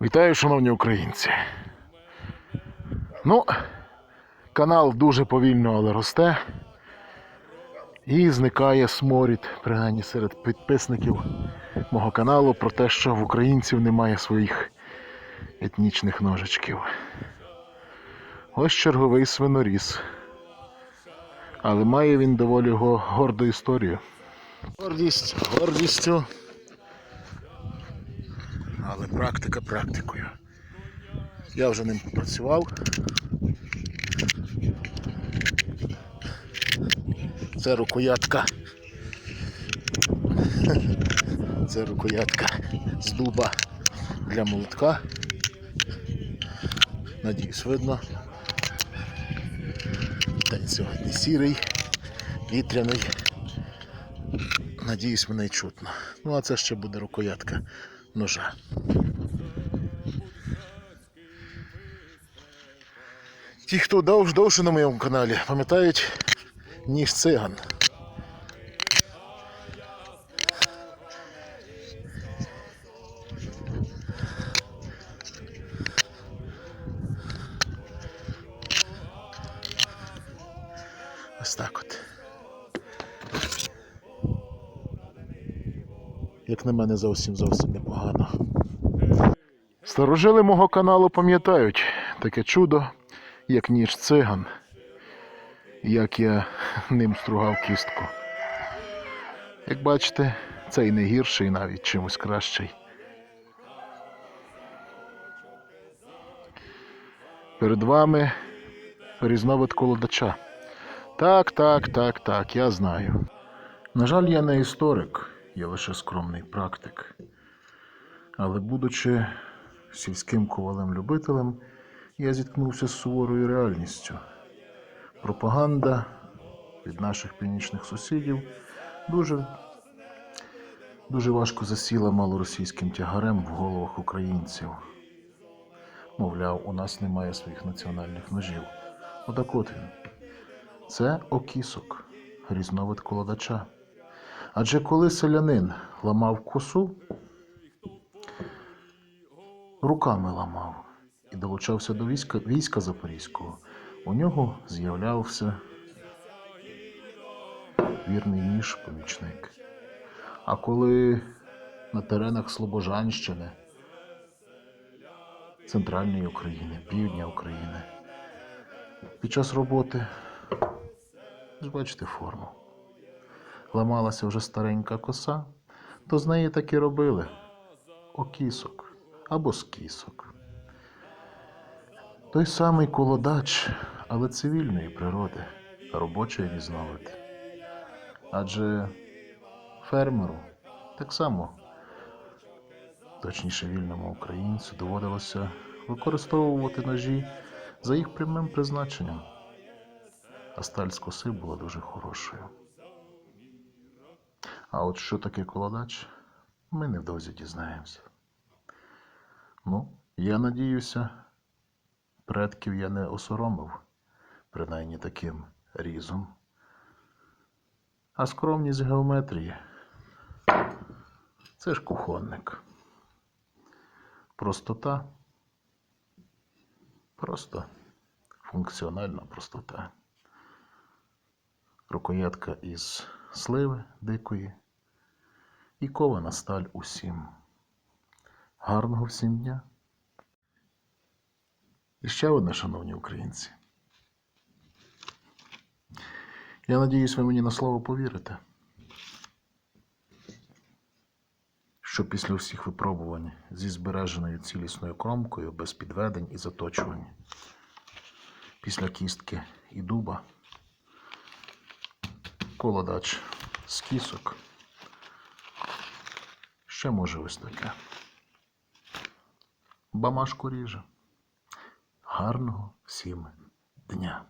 Вітаю, шановні українці. Ну, канал дуже повільно, але росте. І зникає сморід, принаймні серед підписників мого каналу про те, що в українців немає своїх етнічних ножичків. Ось черговий свиноріс. Але має він доволі го- горду історію. Гордість гордістю. Але практика практикою. Я вже ним попрацював. Це рукоятка. Це рукоятка з дуба для молотка. Надіюсь, видно. День сьогодні сірий, вітряний. Надіюсь, мене чутно. Ну а це ще буде рукоятка ножа. Ті, хто дов, довше на моєму каналі, пам'ятають ніж циган. Ось так от. Як на мене, зовсім зовсім непогано. Старожили мого каналу пам'ятають таке чудо, як ніж циган, як я ним стругав кістку. Як бачите, цей не гірший, навіть чимось кращий. Перед вами різновид колодача. Так, так, так, так, я знаю. На жаль, я не історик, я лише скромний практик. Але будучи сільським ковалем-любителем, я зіткнувся з суворою реальністю. Пропаганда від наших північних сусідів дуже, дуже важко засіла малоросійським тягарем в головах українців. Мовляв, у нас немає своїх національних ножів. Отак от він. Це окісок, різновид колодача. Адже коли селянин ламав косу, руками ламав і долучався до війська, війська Запорізького, у нього з'являвся вірний ніж помічник. А коли на теренах Слобожанщини, центральної України, півдня України, під час роботи, бачите форму, ламалася вже старенька коса, то з неї так і робили окісок або скісок. Той самий колодач, але цивільної природи, робочий різновид. Адже фермеру так само, точніше вільному українцю, доводилося використовувати ножі за їх прямим призначенням. А сталь з коси була дуже хорошою. А от що таке колодач, ми невдовзі дізнаємося. Ну, я надіюся, предків я не осоромив, принаймні таким різом. А скромність геометрії це ж кухонник. Простота. Просто функціональна простота. Рукоятка із сливи дикої і кована сталь усім. Гарного всім дня! І ще одне, шановні українці. Я надіюсь, ви мені на слово повірите, що після всіх випробувань зі збереженою цілісною кромкою, без підведень і заточувань, після кістки і дуба, колодач з кісок, ще може ось таке. Бамашку ріже. Гарного всім дня!